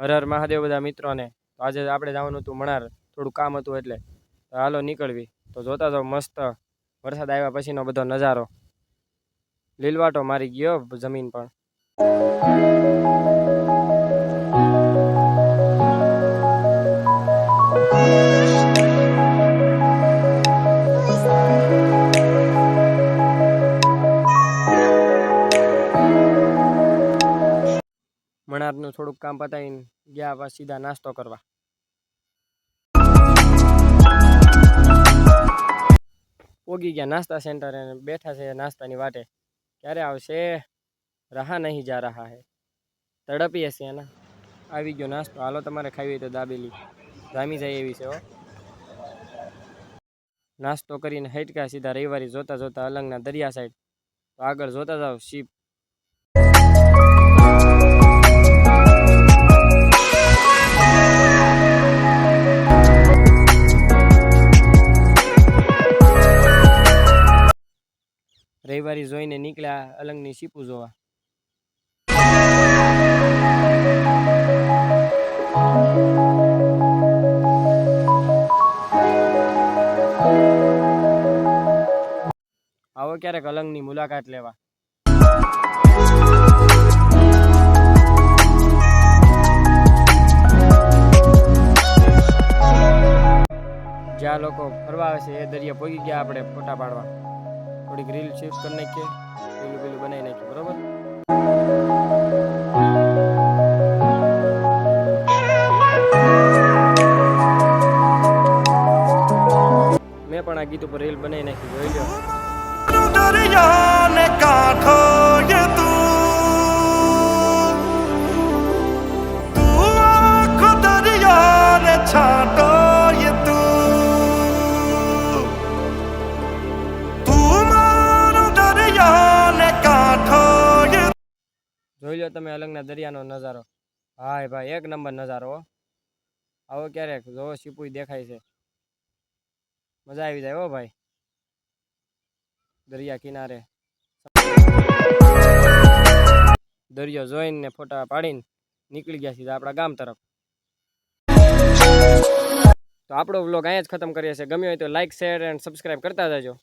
હર હર મહાદેવ બધા મિત્રોને. તો આજે આપણે જવાનું હતું મણાર. થોડું કામ હતું એટલે. હાલો નીકળવી. તો જોતા તો મસ્ત વરસાદ આવ્યા પછીનો બધો નજારો. લીલવાટો મારી ગયો જમીન પણ. મણારનું થોડુંક કામ પતાવીને ગયા પછી સીધા નાસ્તો કરવા. પોગી ગયા નાસ્તા સેન્ટરે બેઠા છે નાસ્તાની વાટે. ક્યારે આવશે? રહા નહીં જા રહા હે. તડપીએ છે એના. આવી ગયો નાસ્તો. હાલો તમારે ખાવી હોય તો દાબેલી. જામી જાય એવી છે હો. નાસ્તો કરીને હેટકા સીધા રવિવારી જોતા જોતા અલંગના દરિયા સાઈડ તો આગળ જોતા જાઓ, શીપ રવિવારી જોઈને નીકળ્યા અલંગની સીપુ જોવા. આવો ક્યારેક અલંગની મુલાકાત લેવા. જ્યાં લોકો ફરવા આવે છે એ દરિયા પોગી ગયા આપણે ફોટા પાડવા. થોડીક રીલ શિફ્ટ કરી નાખીએ, પેલું પેલું બનાવી નાખીએ, બરાબર? મેં પણ આ ગીત ઉપર રીલ બનાવી નાખી, જોઈ લો જોઈ લો તમે અલંગના દરિયાનો નજારો? હાય ભાઈ, એક નંબર નજારો આવો ક્યારેક જોવો સીપુઈ દેખાય છે. મજા આવી જાય હો ભાઈ. દરિયા કિનારે. દરિયો જોઈને ફોટા પાડીને નીકળી ગયા સીધા આપણા ગામ તરફ. તો આપણો વ્લોગ અહીંયા જ ખતમ કરીએ છીએ. ગમ્યો હોય તો લાઈક શેર એન્ડ સબસ્ક્રાઈબ કરતા જજો.